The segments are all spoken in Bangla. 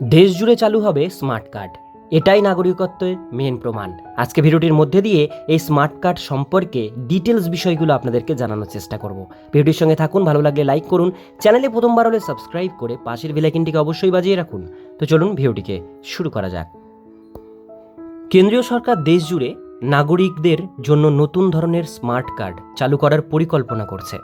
দেশ জুড়ে চালু হবে স্মার্ট কার্ড। এটাই নাগরিকত্বের মেন প্রমাণ। আজকে ভিডিওটির মধ্যে দিয়ে এই স্মার্ট কার্ড সম্পর্কে ডিটেলস বিষয়গুলো আপনাদেরকে জানানোর চেষ্টা করব। ভিডিওটির সঙ্গে থাকুন, ভালো লাগলে লাইক করুন, চ্যানেলে প্রথমবার হলে সাবস্ক্রাইব করে পাশের বেলাইকিনটিকে অবশ্যই বাজিয়ে রাখুন। তো চলুন ভিডিওটিকে শুরু করা যাক। কেন্দ্রীয় সরকার দেশ জুড়ে নাগরিকদের জন্য নতুন ধরনের স্মার্ট কার্ড চালু করার পরিকল্পনা করছে,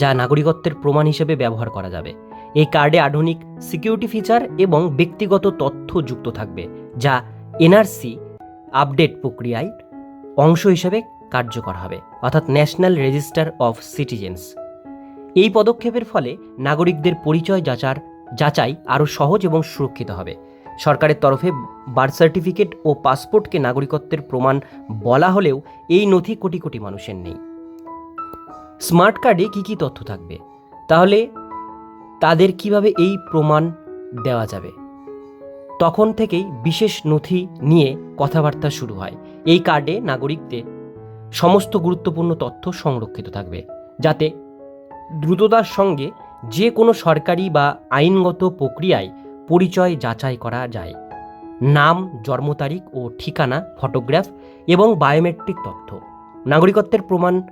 যা নাগরিকত্বের প্রমাণ হিসেবে ব্যবহার করা যাবে। এই কার্ডে আধুনিক সিকিউরিটি ফিচার এবং ব্যক্তিগত তথ্য যুক্ত থাকবে, যা এনআরসি আপডেট প্রক্রিয়ায় অংশ হিসেবে কার্যকর হবে, অর্থাৎ ন্যাশনাল রেজিস্টার অফ সিটিজেন্স এই পদক্ষেপের ফলে নাগরিকদের পরিচয় যাচার, যাচাই আরও সহজ এবং সুরক্ষিত হবে। সরকারের তরফে বার্থ সার্টিফিকেট ও পাসপোর্টকে নাগরিকত্বের প্রমাণ বলা হলেও এই নথি কোটি কোটি মানুষের নেই। স্মার্ট কার্ডে কী কী তথ্য থাকবে? তাহলে তাদের কীভাবে এই প্রমাণ দেওয়া যাবে? তখন থেকেই বিশেষ নথি নিয়ে কথাবার্তা শুরু হয়। এই কার্ডে নাগরিকদের সমস্ত গুরুত্বপূর্ণ তথ্য সংরক্ষিত থাকবে, যাতে দ্রুততার সঙ্গে যে কোনো সরকারি বা আইনগত প্রক্রিয়ায় পরিচয় যাচাই করা যায়। নাম, জন্ম তারিখ ও ঠিকানা, ফটোগ্রাফ এবং বায়োমেট্রিক তথ্য। নাগরিকত্বের প্রমাণ,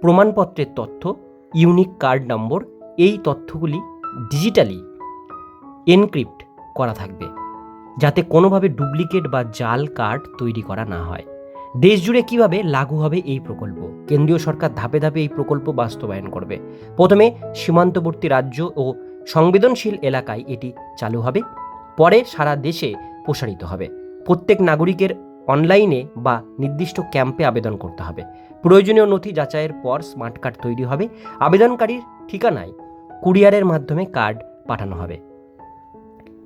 প্রমাণপত্রের তথ্য, ইউনিক কার্ড নম্বর, এই তথ্যগুলি ডিজিটালি এনক্রিপ্ট করা থাকবে, যাতে কোনোভাবে ডুপ্লিকেট বা জাল কার্ড তৈরি করা না হয়। দেশ জুড়ে কীভাবে লাগু হবে এই প্রকল্প? কেন্দ্রীয় সরকার ধাপে ধাপে এই প্রকল্প বাস্তবায়ন করবে। প্রথমে সীমান্তবর্তী রাজ্য ও সংবেদনশীল এলাকায় এটি চালু হবে, পরে সারা দেশে প্রসারিত হবে। প্রত্যেক নাগরিকের অনলাইনে বা নির্দিষ্ট ক্যাম্পে আবেদন করতে হবে। প্রয়োজনীয় নথি যাচাইয়ের পর স্মার্ট কার্ড তৈরি হবে। আবেদনকারীর ঠিকানায় কুরিয়ারের মাধ্যমে কার্ড পাঠানো হবে।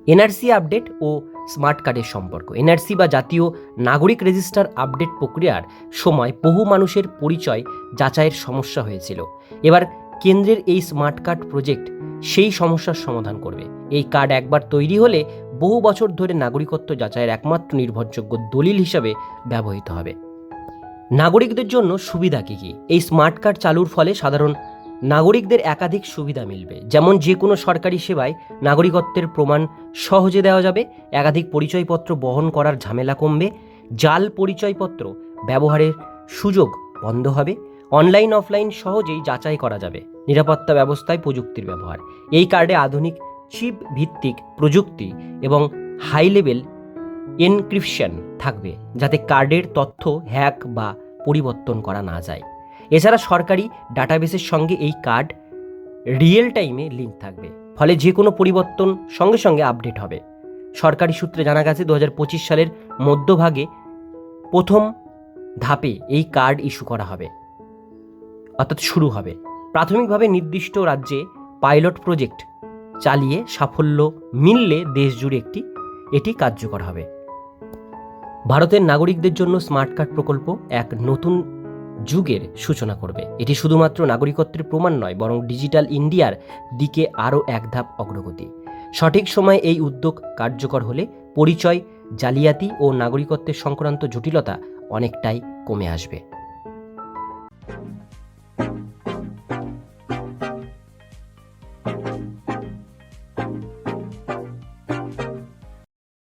এনআরসি আপডেট ও স্মার্ট কার্ডের সম্পর্ক। এনআরসি বা জাতীয় নাগরিক রেজিস্টার আপডেট প্রক্রিয়ার সময় বহু মানুষের পরিচয় যাচাইয়ের সমস্যা হয়েছিল। এবার কেন্দ্রের এই স্মার্ট কার্ড প্রজেক্ট সেই সমস্যার সমাধান করবে। এই কার্ড একবার তৈরি হলে বহু বছর ধরে নাগরিকত্ব যাচাইয়ের একমাত্র নির্ভরযোগ্য দলিল হিসাবে ব্যবহৃত হবে। নাগরিকদের জন্য সুবিধা কী কী? এই স্মার্ট কার্ড চালুর ফলে সাধারণ নাগরিকদের একাধিক সুবিধা মিলবে। যেমন যে কোনো সরকারি সেবায় নাগরিকত্বের প্রমাণ সহজে দেওয়া যাবে, একাধিক পরিচয়পত্র বহন করার ঝামেলা কমবে, জাল পরিচয়পত্র ব্যবহারের সুযোগ বন্ধ হবে, অনলাইন, অফলাইন সহজেই যাচাই করা যাবে, নিরাপত্তা ব্যবস্থায় প্রযুক্তির ব্যবহার। এই কার্ডে আধুনিক চিপ ভিত্তিক প্রযুক্তি এবং হাই লেভেল এনক্রিপশন থাকবে, যাতে কার্ডের তথ্য হ্যাক বা পরিবর্তন করা না যায়। এছাড়া সরকারি ডাটাবেসের সঙ্গে এই কার্ড রিয়েল টাইমে লিঙ্ক থাকবে। ফলে যে কোনো পরিবর্তন সঙ্গে সঙ্গে আপডেট হবে। সরকারি সূত্রে জানা গেছে দু হাজার পঁচিশ সালের মধ্যভাগে প্রথম ধাপে এই কার্ড ইস্যু করা হবে। অর্থাৎ শুরু হবে। প্রাথমিকভাবে নির্দিষ্ট রাজ্যে পাইলট প্রজেক্ট চালিয়ে সাফল্য মিললে দেশ জুড়ে একটি, এটি কার্যকর হবে। ভারতের নাগরিকদের জন্য স্মার্ট কার্ড প্রকল্প এক নতুন যুগের সূচনা করবে। এটি শুধুমাত্র নাগরিকত্বের প্রমাণ নয়, বরং ডিজিটাল ইন্ডিয়ার দিকে আরও এক ধাপ অগ্রগতি। সঠিক সময়ে এই উদ্যোগ কার্যকর হলে পরিচয়, জালিয়াতি ও নাগরিকত্বের সংক্রান্ত জটিলতা অনেকটাই কমে আসবে।